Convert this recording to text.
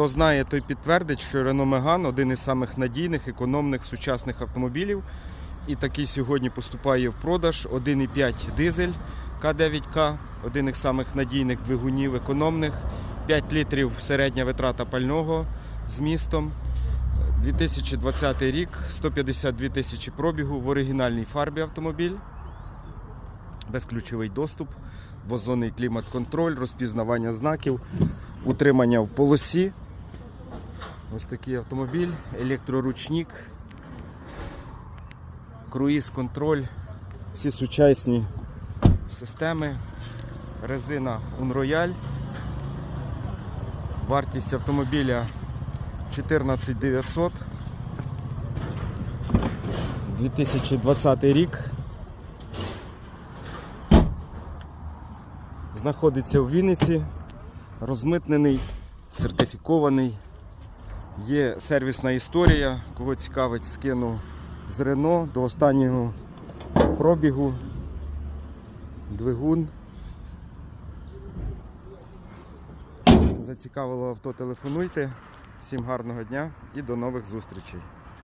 Хто знає, той підтвердить, що Renault Megane один із самих надійних, економних сучасних автомобілів. І такий сьогодні поступає в продаж 1,5 дизель К9К, один із самих надійних двигунів, економних, 5 літрів середня витрата пального з містом. 2020 рік, 152 тисячі пробігу в оригінальній фарбі автомобіль. Безключовий доступ, двозонний клімат-контроль, розпізнавання знаків, утримання в полосі. Ось такий автомобіль, електроручник, круїз-контроль, всі сучасні системи, резина Unroyal. Вартість автомобіля 14 900. 2020 рік. Знаходиться в Вінниці, розмитнений, сертифікований. Є сервісна історія. Кого цікавить, скину з Рено до останнього пробігу. Двигун. Зацікавило авто, телефонуйте. Всім гарного дня і до нових зустрічей.